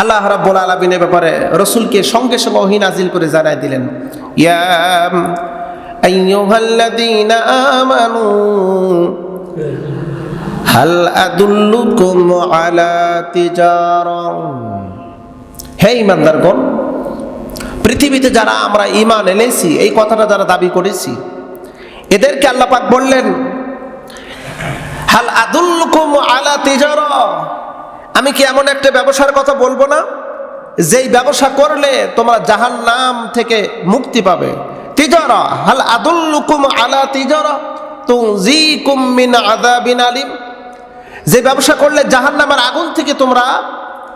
আল্লাহ রাব্বুল আলামিনের ব্যাপারে রসুলকে সঙ্গে সঙ্গে ওহী নাজিল করে জানাই দিলেন। ইয়া আইয়ুহাল্লাযীনা আমানু, হাল আদুল্লুকুম আলা তিজারা হে ইমানদারগণ, পৃথিবীতে যারা আমরা ইমান এনেছি, এই কথাটা যারা দাবি করেছি, এদেরকে আল্লাহ পাক বললেন, হাল আদুল্লুকুম আলা তিজারা। আমি কি এমন একটা ব্যবসার কথা বলব না? যেই ব্যবসা করলে তোমরা জাহান নাম থেকে মুক্তি পাবে। তিজারা, হাল আদুল্লুকুম আলা তিজারা তুজিকুম মিন আযাবিন আলিম। যে ব্যবসা করলে জাহান নামের আগুন থেকে তোমরা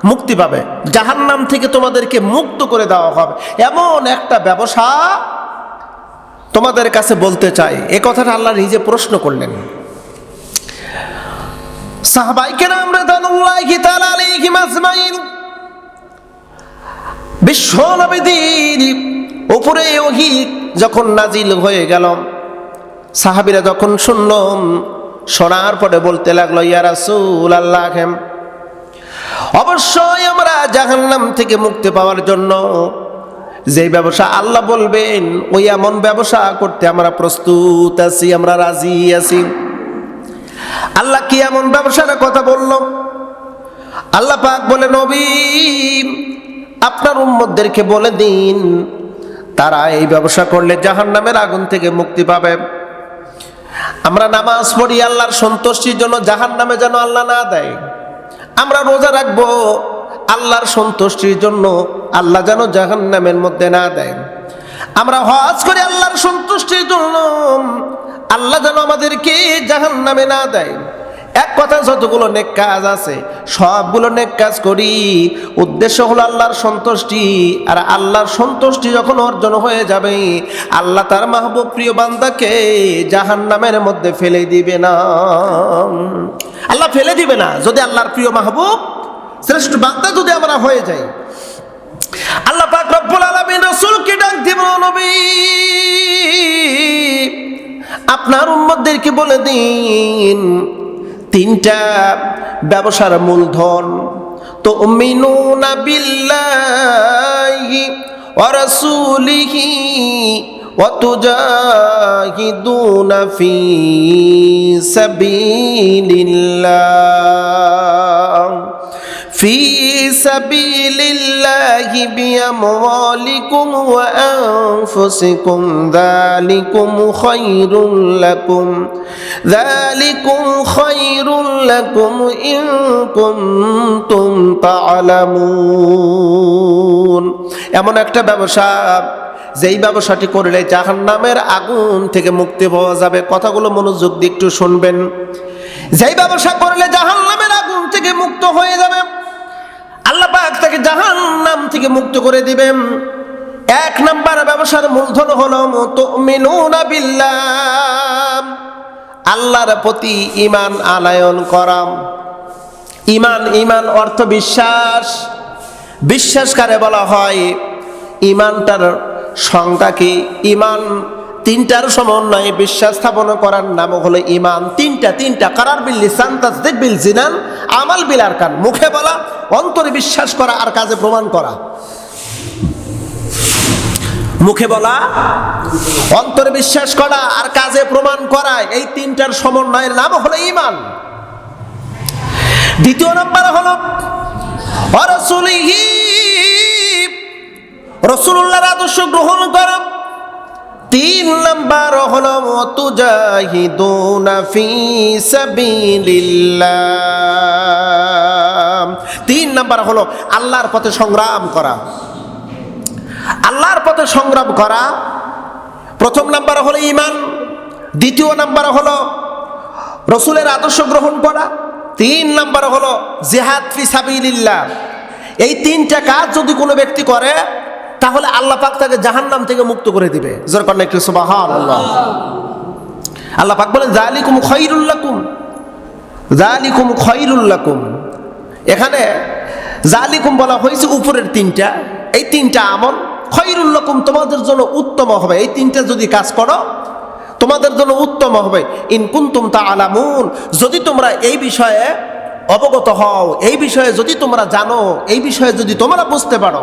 মুক্তি পাবে। জাহান নাম থেকে তোমাদেরকে মুক্ত করে দেওয়া হবে। এমন একটা ব্যবসা তোমাদের কাছে বলতে চাই। এ কথাটা আল্লাহ নিজে প্রশ্ন করলেন। উপরে যখন নাজিল হয়ে গেল, সাহাবিরা যখন শুনলাম, শোনার পরে বলতে লাগল, ইয়া রাসূল আল্লাহ অবশ্যই আমরা জাহান্নাম থেকে মুক্তি পাওয়ার জন্য যে ব্যবসা আল্লাহ বলবেন, ওই এমন ব্যবসা করতে আমরা প্রস্তুত আছি, আমরা রাজি আছি। আল্লাহ কি এমন ব্যবসার কথা বলল? আল্লাহ পাক বলে, নবী, আপনার উম্মতদেরকে বলে দিন। তারা এই ব্যবসা করলে জাহান্নামের আগুন থেকে মুক্তি পাবে। আমরা নামাজ পড়ি, আল্লাহর সন্তুষ্টির জন্য জাহান নামে যেন আল্লাহ না দেয়। আমরা রোজা রাখব, আল্লাহর সন্তুষ্টির জন্য আল্লাহ যেন জাহান নামের মধ্যে না দেয়। আমরা হজ করি, আল্লাহর সন্তুষ্টির জন্য আল্লাহ যেন আমাদেরকে জাহান নামে না দেয়। এক কথা যতগুলো নেক কাজ আছে, সবগুলো নেক কাজ করি। উদ্দেশ্য হলো আল্লাহর সন্তুষ্টি। আর আল্লাহর সন্তুষ্টি যখন অর্জন হয়ে যাবে, আল্লাহ তার মাহবুব প্রিয় বান্দাকে জাহান নামের মধ্যে ফেলে দিবে না। আল্লাহ ফেলে দিবে না। যদি আল্লাহর প্রিয় মাহবুব, শ্রেষ্ঠ বান্দা যদি আমরা হয়ে যাই, আল্লাহ পাক রব্বুল আলামিন রাসূলকে ডাক দিব নবী। আপনার উম্মতদেরকে বলে দিন, তিনটা ব্যবসার মূলধন। তো মিনুনা বিল্লাহি ওয়া রাসূলিহি ওয়া তুজাহিদুনা ফি সাবিলিল্লাহ। في سبيل الله بأموالكم وأنفسكم ذلكم خير لكم ذلكم خير لكم إن كنتم تعلمون এমন একটা ব্যবসা যেই ব্যবসাটি করলে জাহান নামের আগুন থেকে মুক্তি পাওয়া যাবে কথাগুলো মনোযোগ দিয়ে একটু শুনবেন যেই ব্যবসা করলে জাহান নামের আগুন থেকে মুক্ত হয়ে যাবে আল্লাহ পাক তাকে জাহান নাম থেকে মুক্ত করে দিবেন। এক নাম্বার ব্যবসার মূলধন হলো বিল্লাহ। আল্লাহর প্রতি ইমান আলায়ন করাম ইমান ইমান অর্থ বিশ্বাস। বিশ্বাস কারে বলা হয় ইমানটার সংজ্ঞা কি? ইমান তিনটার সমন্বয়ে বিশ্বাস স্থাপন করার নাম হলো ইমান তিনটা তিনটা। কারার বিল লিসান, তাসদিক বিল জিনান, আমাল বিল আরকান। মুখে বলা, অন্তরে বিশ্বাস করা আর কাজে প্রমাণ করা। মুখে বলা, অন্তরে বিশ্বাস করা আর কাজে প্রমাণ করা। এই তিনটার সমন্বয়ের নাম হলো ইমান। দ্বিতীয় নম্বর হলো, অরসুলিহি রসুল্লাহর আদর্শ গ্রহণ করা। তিন নাম্বার হলো তুজাহিদুনা ফি সাবিলিল্লাহ। তিন নাম্বার হলো আল্লাহর পথে সংগ্রাম করা। আল্লাহর পথে সংগ্রাম করা। প্রথম নাম্বার হলো ইমান দ্বিতীয় নাম্বার হলো রসুলের আদর্শ গ্রহণ করা। তিন নাম্বার হলো জেহাদ ফি সাবিলিল্লাহ। এই তিনটা কাজ যদি কোনো ব্যক্তি করে তাহলে আল্লাহ পাক তাকে জাহান্নাম থেকে মুক্ত করে দিবে। জোর কন্যা একটু সুবাহান আল্লাহ আল্লাহ পাক বলেন জালিকুম খৈরুল্লাকুম জালিকুম খৈরুল্লাকুম এখানে জালিকুম বলা হয়েছে উপরের তিনটা। এই তিনটা আমল খৈরুল্লাকুম তোমাদের জন্য উত্তম হবে। এই তিনটা যদি কাজ করো, তোমাদের জন্য উত্তম হবে। ইনকুন্তুম তা আলামুন যদি তোমরা এই বিষয়ে অবগত হও, এই বিষয়ে যদি তোমরা জানো, এই বিষয়ে যদি তোমরা বুঝতে পারো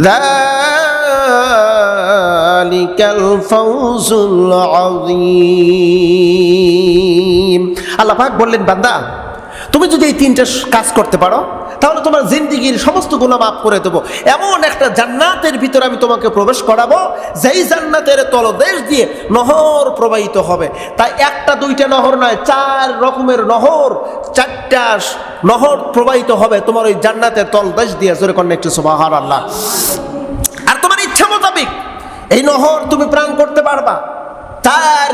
ذلك الفوز العظيم আল্লাহ পাক বললেন বান্দা তুমি যদি এই তিনটা কাজ করতে পারো তাহলে তোমার জিন্দিগির সমস্ত গুণা মাফ করে দেবো এমন একটা জান্নাতের ভিতরে আমি তোমাকে প্রবেশ করাবো যেই জান্নাতের তলদেশ দিয়ে নহর প্রবাহিত হবে তাই একটা দুইটা নহর নয় চার রকমের নহর চারটা নহর প্রবাহিত হবে, তোমার ওই জান্নাতের তলদেশ দিয়ে। জোরে কন্যা একটু সুবাহার আল্লাহ আর তোমার ইচ্ছা মোতাবেক এই নহর তুমি প্রাণ করতে পারবা। চার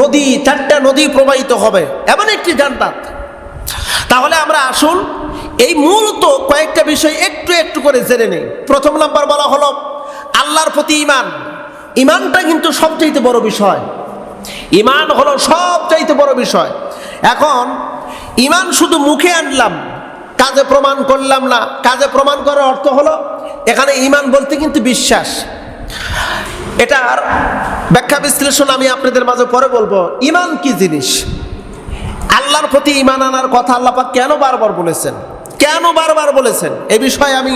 নদী, চারটা নদী প্রবাহিত হবে, এমন একটি জান্নাত। তাহলে আমরা আসুন, এই মূলত কয়েকটা বিষয় একটু একটু করে জেনে নেই। প্রথম নাম্বার বলা হলো, আল্লাহর প্রতি ইমান ইমানটা কিন্তু সবচাইতে বড় বিষয়। ইমান হলো সবচাইতে বড় বিষয়। এখন ইমান শুধু মুখে আনলাম, কাজে প্রমাণ করলাম না। কাজে প্রমাণ করার অর্থ হলো, এখানে ইমান বলতে কিন্তু বিশ্বাস। এটার ব্যাখ্যা বিশ্লেষণ আমি আপনাদের মাঝে পরে বলব, ইমান কি জিনিস? আল্লাহর প্রতি ইমান আনার কথা আল্লাহ পাক কেন বারবার বলেছেন? কেন বারবার বলেছেন? এ বিষয়ে আমি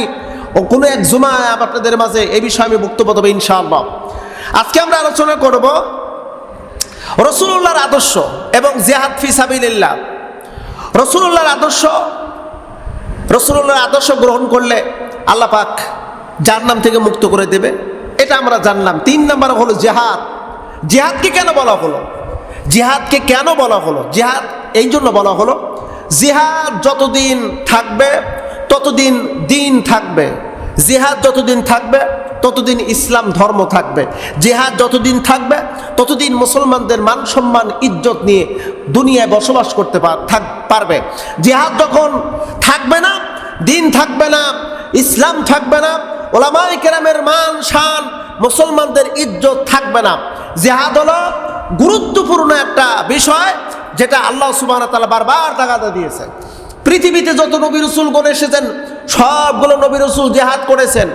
কোনো এক জুমায় আপনাদের মাঝে এ বিষয়ে আমি বক্তব্য দেবো ইনশাআল্লাহ। আজকে আমরা আলোচনা করব রসুল্লাহর আদর্শ এবং জেহাদ ফি সাবিল্লাহ রসুল্লাহর আদর্শ রসুল্লাহর আদর্শ গ্রহণ করলে আল্লাহ পাক যার নাম থেকে মুক্ত করে দেবে। এটা আমরা জানলাম। তিন নম্বর হলো জেহাদ। জেহাদকে কেন বলা হলো? জেহাদকে কেন বলা হলো? জেহাদ এই জন্য বলা হলো, জেহাদ যতদিন থাকবে, ততদিন দিন থাকবে। জিহাদ যতদিন থাকবে, ততদিন ইসলাম ধর্ম থাকবে। জেহাদ যতদিন থাকবে, ততদিন মুসলমানদের মান সম্মান, ইজ্জত নিয়ে দুনিয়ায় বসবাস করতে পারবে। জেহাদ যখন থাকবে না, দিন থাকবে না, ইসলাম থাকবে না ওলামাই কেরামের মান, শান, মুসলমানদের ইজ্জত থাকবে না। জেহাদ হলো গুরুত্বপূর্ণ একটা বিষয় যেটা আল্লাহ সুবাহ তালা বারবার তাগাদা দিয়েছেন। পৃথিবীতে যত নবী রসুলগণ এসেছেন সবগুলো নবী রসুল জেহাদ করেছেন,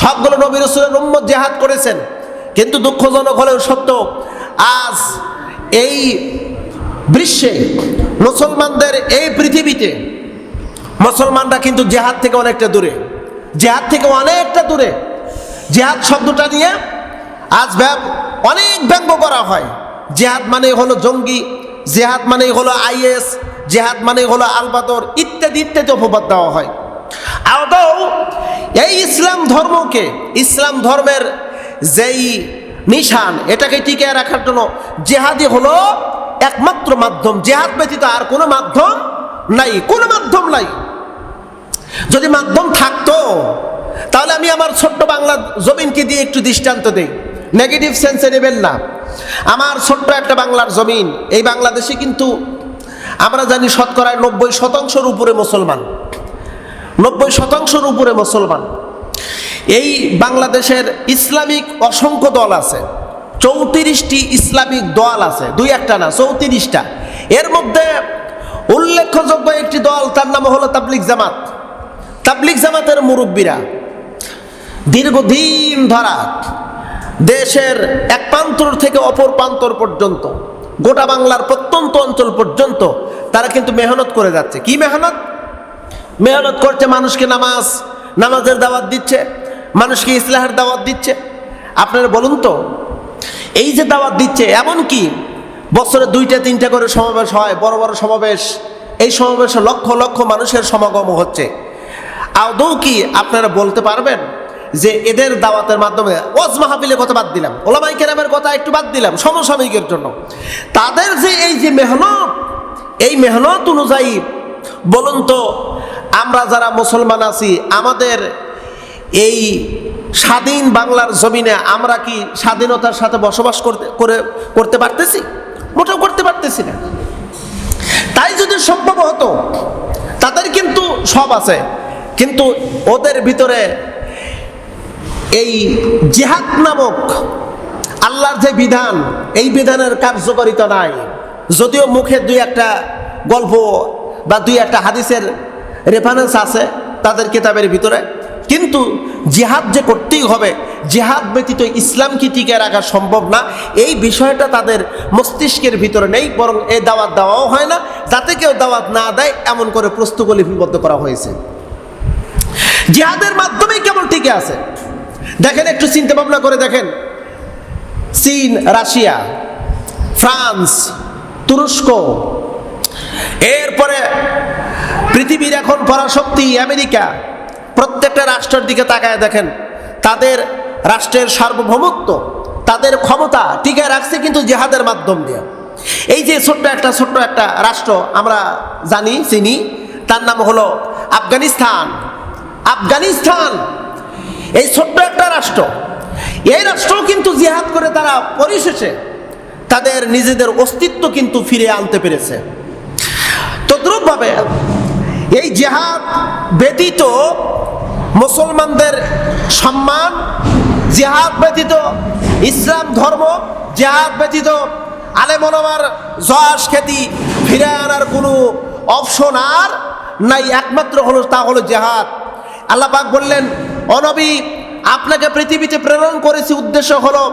সবগুলো নবী রসুলের উম্মত জেহাদ করেছেন। কিন্তু দুঃখজনক হলেও সত্য, আজ এই বিশ্বে মুসলমানদের এই পৃথিবীতে মুসলমানরা কিন্তু জেহাদ থেকে অনেকটা দূরে, জেহাদ থেকে অনেকটা দূরে। জেহাদ শব্দটা নিয়ে আজ ব্যাপ অনেক ব্যঙ্গ করা হয়। জেহাদ মানে হলো জঙ্গি, জেহাদ মানে হলো আইএস, জেহাদ মানে হলো আলবাদর ইত্যাদি ইত্যাদি অপবাদ দেওয়া হয়। আদৌ এই ইসলাম ধর্মকে, ইসলাম ধর্মের যেই নিশান, এটাকে টিকে রাখার জন্য জেহাদি হলো একমাত্র মাধ্যম। জেহাদ ব্যতীত আর কোনো মাধ্যম নাই, কোনো মাধ্যম নাই। যদি মাধ্যম থাকতো, তাহলে আমি আমার ছোট্ট বাংলা জমিনকে দিয়ে একটু দৃষ্টান্ত দিই। নেগেটিভ সেন্সে নেবেন না। আমার ছোট্ট একটা বাংলার জমিন, এই বাংলাদেশে কিন্তু আমরা জানি শতকরায় নব্বই শতাংশের উপরে মুসলমান। নব্বই শতাংশের উপরে মুসলমান। এই বাংলাদেশের ইসলামিক অসংখ্য দল আছে, চৌত্রিশটি ইসলামিক দল আছে, দুই একটা না, চৌত্রিশটা। এর মধ্যে উল্লেখযোগ্য একটি দল, তার নাম হলো তাবলিক জামাত। তাবলিক জামাতের মুরব্বীরা দীর্ঘদিন ধরা দেশের এক প্রান্তর থেকে অপর প্রান্তর পর্যন্ত, গোটা বাংলার প্রত্যন্ত অঞ্চল পর্যন্ত তারা কিন্তু মেহনত করে যাচ্ছে। কি মেহনত? মেহনত করছে, মানুষকে নামাজ, নামাজের দাওয়াত দিচ্ছে, মানুষকে ইসলাহের দাওয়াত দিচ্ছে। আপনারা বলুন তো, এই যে দাওয়াত দিচ্ছে, এমন কি? বছরে দুইটা, তিনটা করে সমাবেশ হয়, বড় বড় সমাবেশ। এই সমাবেশে লক্ষ লক্ষ মানুষের সমাগম হচ্ছে। আদৌ কি, আপনারা বলতে পারবেন যে এদের দাওয়াতের মাধ্যমে, ওয়াজ মাহফিলের কথা বাদ দিলাম, ওলামাই কেরামের কথা একটু বাদ দিলাম, সমসাময়িকের জন্য। তাদের যে এই যে মেহনত, এই মেহনত অনুযায়ী, বলুন তো আমরা যারা মুসলমান আছি, আমাদের এই স্বাধীন বাংলার জমিনে আমরা কি স্বাধীনতার সাথে বসবাস করতে, করে, করতে পারতেছি? মোটেও করতে পারতেছি না। তাই যদি সম্ভব হতো, তাদের কিন্তু সব আছে। কিন্তু ওদের ভিতরে এই জেহাদ নামক আল্লাহর যে বিধান, এই বিধানের কার্যকারিতা নাই। যদিও মুখে দুই একটা গল্প বা দুই একটা হাদিসের রেফারেন্স আছে তাদের কিতাবের ভিতরে। কিন্তু জিহাদ যে করতেই হবে, জিহাদ ব্যতীত ইসলামকে টিকে রাখা সম্ভব না, এই বিষয়টা তাদের মস্তিষ্কের ভিতরে নেই, বরং এ দাওয়াত দেওয়াও হয় না। যাতে কেউ দাওয়াত না দেয়, এমন করে প্রস্তুত লিপিবদ্ধ করা হয়েছে। জিহাদের মাধ্যমেই কেবল টিকে আছে। দেখেন, একটু চিন্তা ভাবনা করে দেখেন। চীন, রাশিয়া, ফ্রান্স, তুরস্ক, এরপরে পৃথিবীর এখন পরাশক্তি আমেরিকা, প্রত্যেকটা রাষ্ট্রের দিকে তাকায় দেখেন, তাদের রাষ্ট্রের সার্বভৌমত্ব, তাদের ক্ষমতা টিকায় রাখছে কিন্তু জেহাদের মাধ্যম দিয়ে। এই যে ছোট্ট একটা ছোট্ট একটা রাষ্ট্র আমরা জানি, চিনি, তার নাম হলো আফগানিস্তান। আফগানিস্তান, এই ছোট্ট একটা রাষ্ট্র। এই রাষ্ট্রও কিন্তু জিহাদ করে তারা পরিশেষে তাদের নিজেদের অস্তিত্ব কিন্তু ফিরে আনতে পেরেছে। তদ্রুপভাবে এই জেহাদ ব্যতীত মুসলমানদের সম্মান, জেহাদ ব্যতীত ইসলাম ধর্ম, জেহাদ ব্যতীত আলেমনমার জশ খ্যাতি ফিরে আনার কোনো অপশন আর নাই, একমাত্র হলো, তা হলো জেহাদ। আল্লাহ পাক বললেন অনবী আপনাকে পৃথিবীতে প্রেরণ করেছি উদ্দেশ্য হলো,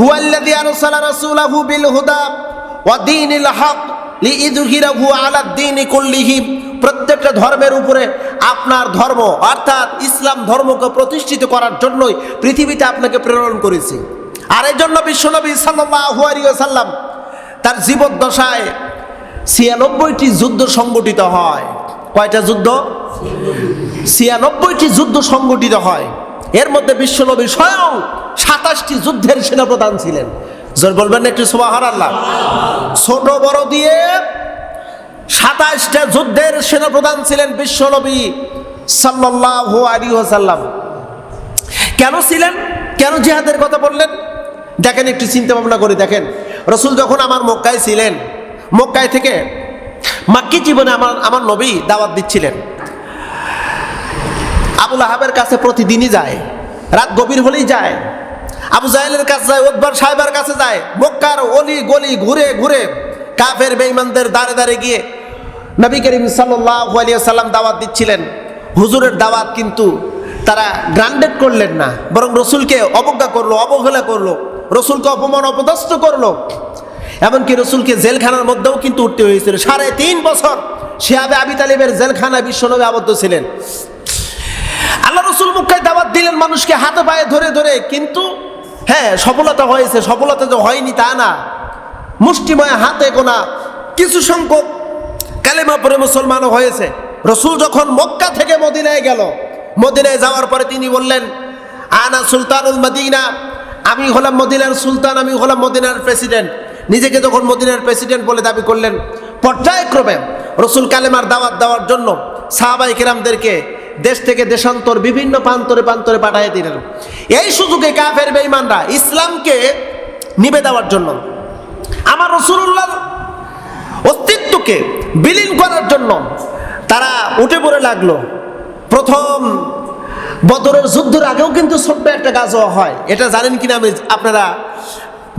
হুয়াল্লাযী আরসালা রাসূলাহু বিল হুদা আলা দ্বীনি কুল্লিহি। প্রত্যেকটা ধর্মের উপরে আপনার ধর্ম, অর্থাৎ ইসলাম ধর্মকে প্রতিষ্ঠিত করার জন্যই পৃথিবীতে আপনাকে প্রেরণ করেছি। আর এই জন্য বিশ্বনবী ওয়াসাল্লাম, তার জীবদ্দশায় ছিয়ানব্বইটি যুদ্ধ সংগঠিত হয়। কয়টা যুদ্ধ? ছিয়ানব্বইটি যুদ্ধ সংগঠিত হয়। এর মধ্যে বিশ্বনবী স্বয়ং সাতাশটি যুদ্ধের সেনাপ্রধান ছিলেন। জোর বলবেন একটু সুবাহার আল্লাহ ছোট বড় দিয়ে সাতাশটা যুদ্ধের সেনাপ্রধান ছিলেন বিশ্বনবী ওয়াসাল্লাম। কেন ছিলেন? কেন জিহাদের কথা বললেন? দেখেন, একটু চিন্তা ভাবনা করে দেখেন। রসুল যখন আমার মক্কায় ছিলেন, মক্কায় থেকে মাক্কি জীবনে আমার আমার নবী দাওয়াত দিচ্ছিলেন। আবুল আহাবের কাছে প্রতিদিনই যায়, রাত গভীর হলেই যায়। আবু জাহেলের কাছে যায় ওকবার সাহেবের কাছে যায়, মক্কার অলি গলি ঘুরে ঘুরে কাফের বেঈমানদের দাঁড়ে দাঁড়ে গিয়ে নবী করিম সাল্লাম দাওয়াত দিচ্ছিলেন। হুজুরের দাওয়াত কিন্তু তারা গ্রান্ডেড করলেন না, বরং রসুলকে অবজ্ঞা করল, অবহেলা করল, রসুলকে অপমান, অপদস্থ করল। এমনকি রসুলকে জেলখানার মধ্যেও কিন্তু উঠতে হয়েছিল। সাড়ে তিন বছর শিয়াবে আবি তালিবের জেলখানা বিশ্বনবী আবদ্ধ ছিলেন। আল্লাহ রসুল মুখায় দাওয়াত দিলেন মানুষকে হাতে পায়ে ধরে ধরে, কিন্তু হ্যাঁ সফলতা হয়েছে, সফলতা যে হয়নি তা না। মুষ্টিময় হাতে গোনা, কিছু সংখ্যক কালেমা পরে মুসলমানও হয়েছে। রসুল যখন মক্কা থেকে মদিনায় গেল, মদিনায় যাওয়ার পরে তিনি বললেন, আনা সুলতানুল মদিনা। আমি হলাম মদিনার সুলতান, আমি হলাম মদিনার প্রেসিডেন্ট। নিজেকে যখন মদিনার প্রেসিডেন্ট বলে দাবি করলেন। পর্যায়ক্রমে রসুল কালেমার দাওয়াত দেওয়ার জন্য সাহাবাই কিরামদেরকে দেশ থেকে দেশান্তর বিভিন্ন প্রান্তরে প্রান্তরে পাঠিয়ে দিলেন। এই সুযোগে কাফের বেঈমানরা ইসলামকে নিবে দেওয়ার জন্য। আমার রসুল্লাহ অস্তিত্বকে বিলীন করার জন্য তারা উঠে পড়ে লাগল। প্রথম বদরের যুদ্ধের আগেও কিন্তু ছোট্ট একটা গাছও হয়। এটা জানেন কিনা আমি আপনারা?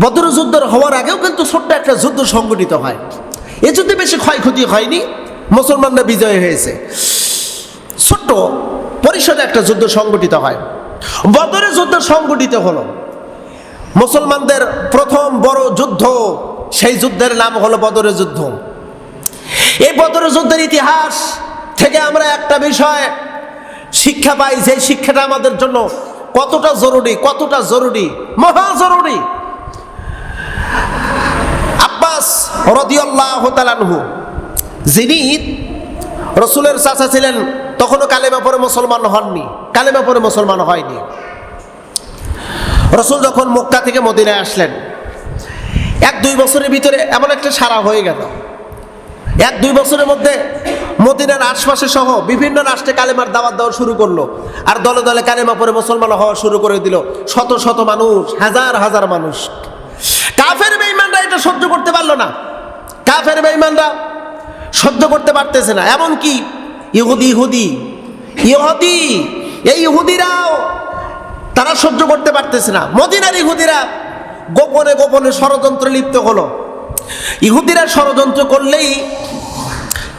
বদর যুদ্ধের হওয়ার আগেও কিন্তু ছোট্ট একটা যুদ্ধ সংগঠিত হয়। এ যুদ্ধে বেশি ক্ষয়ক্ষতি হয়নি, মুসলমানরা বিজয় হয়েছে। ছোট্ট পরিষদে একটা যুদ্ধ সংগঠিত হয়। বদরের যুদ্ধ সংগঠিত হলো। মুসলমানদের প্রথম বড় যুদ্ধ সেই যুদ্ধের নাম হলো বদরের যুদ্ধ। এই বদরের যুদ্ধের ইতিহাস থেকে আমরা একটা বিষয় শিক্ষা পাই যে শিক্ষাটা আমাদের জন্য কতটা জরুরি কতটা জরুরি, মহা জরুরি। আব্বাস তালানহু যিনি রসুলের চাচা ছিলেন, তখনও কালেমা পরে মুসলমান হননি, কালেমা পরে মুসলমান হয়নি। রসুল যখন মক্কা থেকে মদিনায় আসলেন এক দুই বছরের ভিতরে এমন একটা সারা হয়ে গেল। এক দুই বছরের মধ্যে মদিনার আশপাশে সহ বিভিন্ন রাষ্ট্রে কালেমার দাওয়াত দেওয়া শুরু করল আর দলে দলে কালেমা পরে মুসলমান হওয়া শুরু করে দিল। শত শত মানুষ, হাজার হাজার মানুষ। কাফের বেঈমানরা এটা সহ্য করতে পারল না। কাফের বেঈমানরা সহ্য করতে পারতেছে না। এমনকি ইহুদি ইহুদি ইহুদি, এই ইহুদিরাও তারা সহ্য করতে পারতেছে না। মদিনার ইহুদিরা গোপনে গোপনে ষড়যন্ত্র লিপ্ত হলো। ইহুদিরা ষড়যন্ত্র করলেই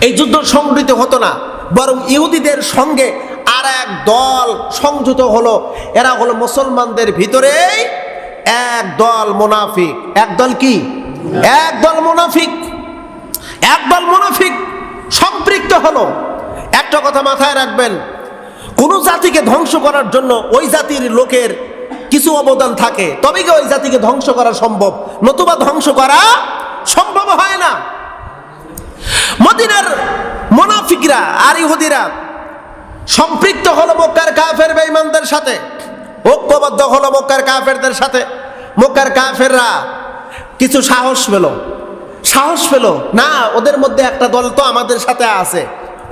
এই যুদ্ধ সংগঠিত হতো না, বরং ইহুদিদের সঙ্গে আর এক দল সংযুক্ত হলো। এরা হলো মুসলমানদের ভিতরেই এক দল মোনাফিক। এক দল কি? এক দল মোনাফিক। এক দল মোনাফিক সম্পৃক্ত হলো। একটা কথা মাথায় রাখবেন, কোন জাতিকে ধ্বংস করার জন্য ওই জাতির লোকের কিছু অবদান থাকে। তবে কি ওই জাতিকে ধ্বংস করা সম্ভব? নতুবা ধ্বংস করা সম্ভব হয় না। মদিনার মোনাফিকরা আর ইহুদিরা সম্পৃক্ত হলো মক্কার কাফের বেঈমানদের সাথে। ঐক্যবদ্ধ হলো মক্কার কাফেরদের সাথে। মক্কার কাফেররা কিছু সাহস পেল। সাহস পেল, না, ওদের মধ্যে একটা দল তো আমাদের সাথে আছে।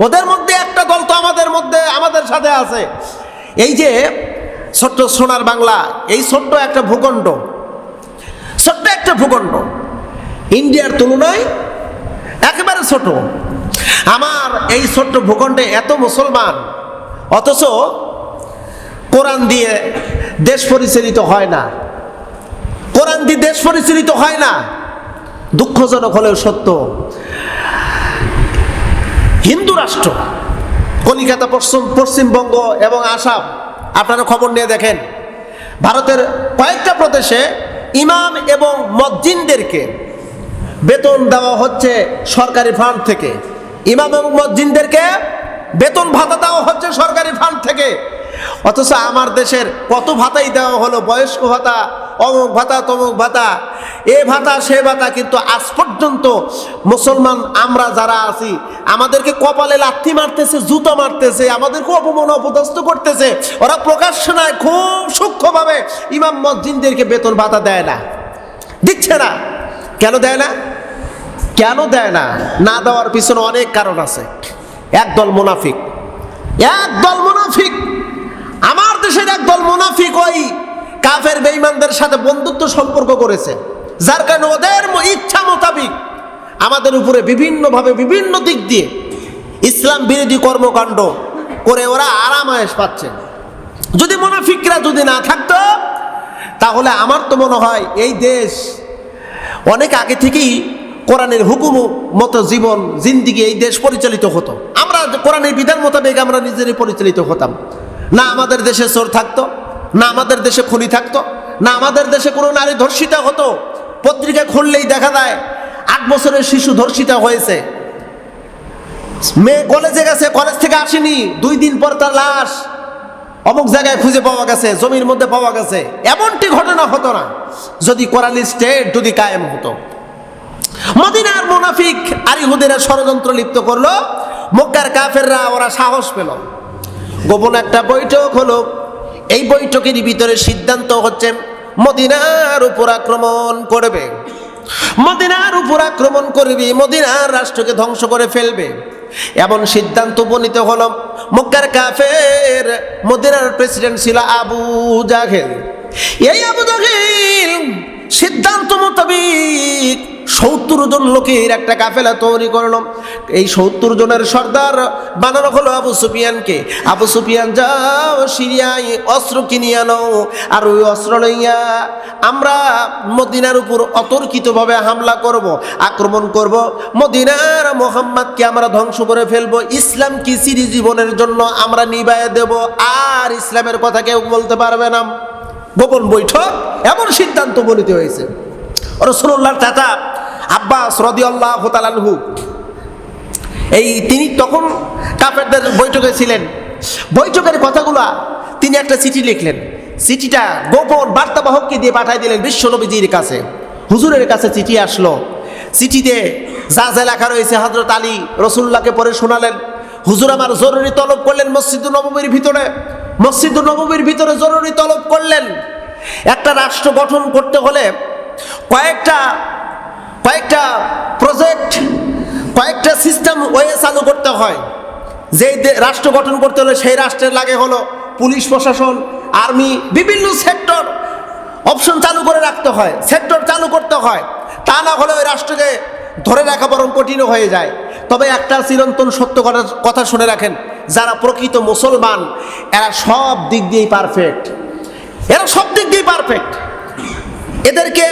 ওদের মধ্যে একটা দল তো আমাদের মধ্যে, আমাদের সাথে আছে। এই যে ছোট্ট সোনার বাংলা, এই ছোট্ট একটা ভূখণ্ড। ছোট্ট একটা ভূখণ্ড। ইন্ডিয়ার তুলনায় একেবারে ছোট। আমার এই ছোট্ট ভূখণ্ডে এত মুসলমান, অথচ কোরআন দিয়ে দেশ পরিচালিত হয় না। কোরআন দিয়ে দেশ পরিচালিত হয় না। দুঃখজনক হলেও সত্য। হিন্দু রাষ্ট্র, কলিকাতা, পশ্চিম, পশ্চিমবঙ্গ এবং আসাম আপনারা খবর নিয়ে দেখেন। ভারতের কয়েকটা প্রদেশে ইমাম এবং মসজিদদেরকে বেতন দেওয়া হচ্ছে সরকারি ফান্ড থেকে। ইমাম এবং মসজিদদেরকে বেতন ভাতা দেওয়া হচ্ছে সরকারি ফান্ড থেকে। অথচ আমার দেশের কত ভাতাই দেওয়া হলো, বয়স্ক ভাতা অমুক ভাতা, তমুক ভাতা। এ ভাতা, সে ভাতা, কিন্তু আজ পর্যন্ত মুসলমান আমরা যারা আছি, আমাদেরকে কপালে লাথি মারতেছে, জুতো মারতেছে, আমাদেরকে অপমান অপদস্থ করতেছে, ওরা প্রকাশ্য নয়, খুব সূক্ষ্মভাবে ইমাম মসজিদদেরকে বেতন ভাতা দেয় না। দিচ্ছে না। কেন দেয় না? কেন দেয় না? না দেওয়ার পিছনে অনেক কারণ আছে। একদল মুনাফিক। একদল মুনাফিক। আমার দেশের একদল মুনাফিক ওই কাফের বেঈমানদের সাথে বন্ধুত্ব সম্পর্ক করেছে, যার কারণে ওদের ইচ্ছা মোতাবিক আমাদের উপরে বিভিন্নভাবে বিভিন্ন দিক দিয়ে ইসলাম বিরোধী কর্মকাণ্ড করে ওরা আরামায়েশ পাচ্ছেন যদি মুনাফিকরা যদি না থাকতো, তাহলে আমার তো মনে হয় এই দেশ অনেক আগে থেকেই কোরআনের হুকুম মতো জীবন, জিন্দিগি এই দেশ পরিচালিত হতো। আমরা কোরআনের বিধান মোতাবেক আমরা নিজেরই পরিচালিত হতাম। না আমাদের দেশে চোর থাকতো না আমাদের দেশে খুনি থাকতো, না আমাদের দেশে কোনো নারী ধর্ষিতা হতো। পত্রিকা খুললেই দেখা যায়, আট বছরের শিশু ধর্ষিতা হয়েছে। মেয়ে কলেজে গেছে, কলেজ থেকে আসেনি, দুই দিন পর তার লাশ অমুক জায়গায় খুঁজে পাওয়া গেছে, জমির মধ্যে পাওয়া গেছে। এমনটি ঘটনা হতো না, যদি কোরআনি স্টেট যদি কায়েম হতো। মদিনার মুনাফিক আর ইহুদিরা ষড়যন্ত্র লিপ্ত করল, মক্কার কাফেররা ওরা সাহস পেল। গোপন একটা বৈঠক হলো এই বৈঠকের ভিতরে সিদ্ধান্ত হচ্ছে মদিনার উপর আক্রমণ করবে। মদিনার উপর আক্রমণ করবে, মদিনার রাষ্ট্রকে ধ্বংস করে ফেলবে। এমন সিদ্ধান্ত উপনীত হলো মক্কার কাফের মদিনার প্রেসিডেন্ট ছিল আবু জাহেল। এই আবু জাহেল সিদ্ধান্ত মোতাবিক সত্তর জন লোকের একটা কাফেলা তৈরি করল এই সত্তর জনের সর্দার বানানো হলো আবু সুফিয়ানকে। আবু সুফিয়ান, যাও সিরিয়ায় অস্ত্র কিনে আনো। আর ওই অস্ত্র লইয়া আমরা মদিনার উপর অতর্কিতভাবে হামলা করব, আক্রমণ করব। মদিনার মোহাম্মদকে আমরা ধ্বংস করে ফেলব। ইসলাম কি সিরি জীবনের জন্য আমরা নিবায়ে দেব, আর ইসলামের কথা কেউ বলতে পারবে না। গোপন বৈঠক, এমন সিদ্ধান্ত উপনীত হয়েছে। রসুল্লাহর চাচা আব্বাস রদিয়াল্লাহ তালানহু এই তিনি তখন কাফেরদের বৈঠকে ছিলেন। বৈঠকের কথাগুলা তিনি একটা চিঠি লিখলেন। চিঠিটা গোপন বার্তাবাহককে দিয়ে পাঠাই দিলেন বিশ্বনবীজির কাছে। হুজুরের কাছে চিঠি আসলো। চিঠিতে যা যা লেখা রয়েছে হজরত আলী রসুল্লাহকে পরে শোনালেন। হুজুর আমার জরুরি তলব করলেন মসজিদ নবমীর ভিতরে। মসজিদ নবমীর ভিতরে জরুরি তলব করলেন। একটা রাষ্ট্র গঠন করতে হলে কয়েকটা কয়েকটা প্রজেক্ট কয়েকটা সিস্টেম ওয়ে চালু করতে হয়। যেই রাষ্ট্র গঠন করতে হলে সেই রাষ্ট্রের লাগে হলো পুলিশ, প্রশাসন, আর্মি, বিভিন্ন সেক্টর অপশন চালু করে রাখতে হয় সেক্টর চালু করতে হয়। তা না হলে ওই রাষ্ট্রকে ধরে রাখা বরং কঠিন হয়ে যায়। তবে একটা চিরন্তন সত্য কথা শুনে রাখেন, যারা প্রকৃত মুসলমান, এরা সব দিক দিয়েই পারফেক্ট এরা সব দিক দিয়েই পারফেক্ট এদেরকে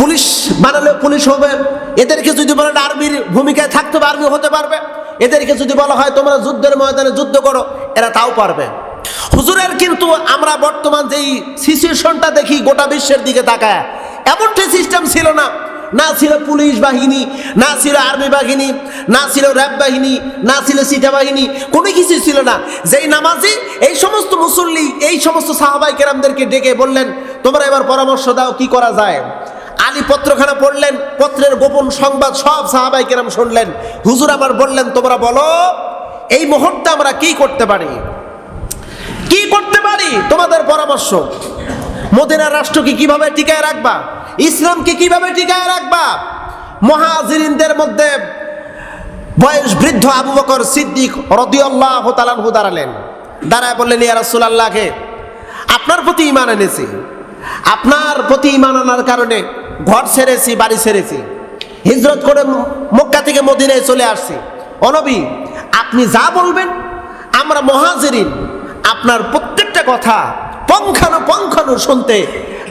পুলিশ বানালে পুলিশ হবে। এদেরকে যদি বলেন আর্মির ভূমিকায় থাকতে হবে আর্মি হতে পারবে। এদেরকে যদি বলা হয় তোমরা যুদ্ধের ময়দানে যুদ্ধ করো, এরা তাও পারবে। হুজুরের কিন্তু আমরা বর্তমান যেই সিচুয়েশনটা দেখি গোটা বিশ্বের দিকে তাকায়, এমনটি সিস্টেম ছিল না। না ছিল পুলিশ বাহিনী, না ছিল আর্মি বাহিনী, না ছিল র্যাব বাহিনী, না ছিল সিটা বাহিনী, কোনো কিছু ছিল না। যেই নামাজি, এই সমস্ত মুসল্লি, এই সমস্ত সাহাবাই কেরামদেরকে ডেকে বললেন, তোমরা এবার পরামর্শ দাও কি করা যায়? আলী পত্রখানা পড়লেন, পত্রের গোপন সংবাদ সব সাহাবাই কেরাম শুনলেন। হুজুর আমার বললেন, তোমরা বলো, এই মুহূর্তে আমরা কি করতে পারি? কি করতে পারি? তোমাদের পরামর্শ, মদিনার রাষ্ট্রকে কীভাবে টিকায় রাখবা, ইসলামকে কীভাবে টিকায় রাখবা? মহাজিরিনদের মধ্যে বয়স বৃদ্ধ আবু বকর সিদ্দিক রদিয়াল্লাহ তালানহু দাঁড়ালেন। দাঁড়ায় বললেন, ইয়া রাসূলুল্লাহকে আপনার প্রতি ইমান এনেছি। আপনার প্রতি ইমান আনার কারণে ঘর ছেড়েছি, বাড়ি ছেড়েছি। হিজরত করে মক্কা থেকে মদিনায় চলে আসছি। অনবী আপনি যা বলবেন, আমরা মহাজেরিন, আপনার প্রত্যেকটা কথা পঙ্খানো পঙ্খানো শুনতে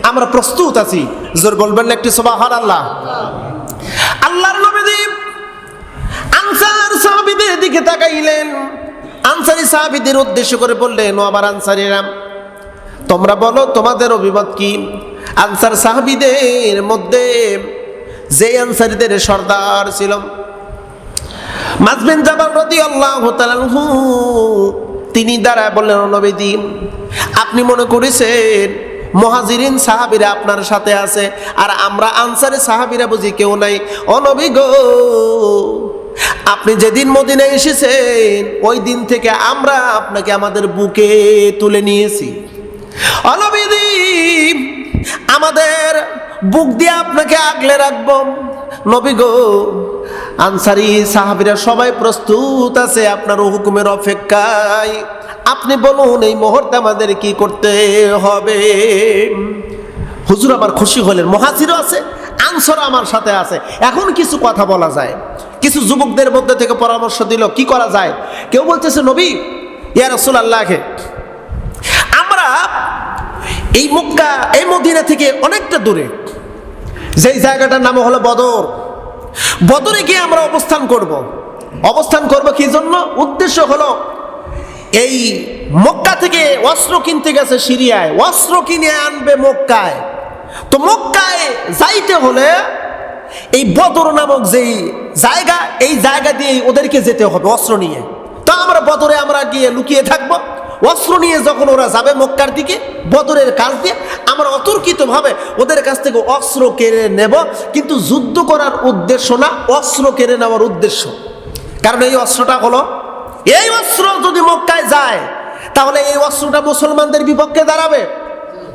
আমরা প্রস্তুত আছি। জোর বলবেন না একটি সবাহার আল্লাহ আল্লাহর নবী আনসার সাহাবিদের দিকে তাকাইলেন। আনসারি সাহাবিদের উদ্দেশ্য করে বললেন, ও আমার আনসারিরাম তোমরা বলো, তোমাদের অভিমত কি? আনসার সাহাবিদের মধ্যে যে আনসারিদের সর্দার ছিল। মাজবেন জাবাল রদি আল্লাহ তিনি দ্বারা বললেন, "ও নবীজি, আপনি মনে করেছেন মহাজিরিন সাহাবিরা আপনার সাথে আছে আর আমরা আনসারে সাহাবিরা বুঝি কেউ নাই? অনবী গো, আপনি যেদিন মদিনায় এসেছেন, ওই দিন থেকে আমরা আপনাকে আমাদের বুকে তুলে নিয়েছি। অনবিদি আমাদের বুক দিয়ে আপনাকে আগলে রাখব। নবী গো, আনসারি সাহাবিরা সবাই প্রস্তুত আছে আপনার হুকুমের অপেক্ষায়। আপনি বলুন, এই মুহূর্তে আমাদের কি করতে হবে? হুজুর আবার খুশি হলেন, মহাজিরও আছে আনসার আমার সাথে আছে। এখন কিছু কথা বলা যায়। কিছু যুবকদের মধ্যে থেকে পরামর্শ দিল, কি করা যায়? কেউ বলতেছে, নবী, ইয়া রসুল আমরা এই মক্কা, এই মদিনা থেকে অনেকটা দূরে। যেই জায়গাটার নাম হলো বদর। বদরে গিয়ে আমরা অবস্থান করব। অবস্থান করব কি জন্য? উদ্দেশ্য হলো, এই মক্কা থেকে অস্ত্র কিনতে গেছে সিরিয়ায়। অস্ত্র কিনে আনবে মক্কায়। তো মক্কায় যাইতে হলে এই বদর নামক যেই জায়গা, এই জায়গা দিয়ে ওদেরকে যেতে হবে অস্ত্র নিয়ে। তা আমরা বদরে আমরা গিয়ে লুকিয়ে থাকব। অস্ত্র নিয়ে যখন ওরা যাবে মক্কার দিকে, বদরের কাজ দিয়ে, আমরা অতর্কিতভাবে ওদের কাছ থেকে অস্ত্র কেড়ে নেব। কিন্তু যুদ্ধ করার উদ্দেশ্য না, অস্ত্র কেড়ে নেওয়ার উদ্দেশ্য। কারণ এই অস্ত্রটা হলো, এই অস্ত্র যদি মক্কায় যায়, তাহলে এই অস্ত্রটা মুসলমানদের বিপক্ষে দাঁড়াবে।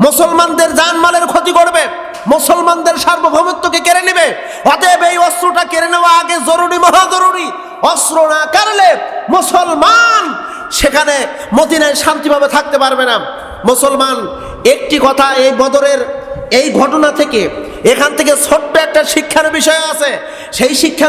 মুসলমানদের জানমালের ক্ষতি করবে। মুসলমানদের সার্বভৌমত্বকে কেড়ে নেবে। অতএব এই অস্ত্রটা কেড়ে নেওয়া আগে জরুরি, মহা জরুরি। অস্ত্র না কারলে মুসলমান সেখানে মদিনায় শান্তিভাবে থাকতে পারবে না। মুসলমান, একটি কথা, এই বদরের এই ঘটনা থেকে এখান থেকে ছোট্ট একটা শিক্ষার বিষয় আছে। সেই শিক্ষার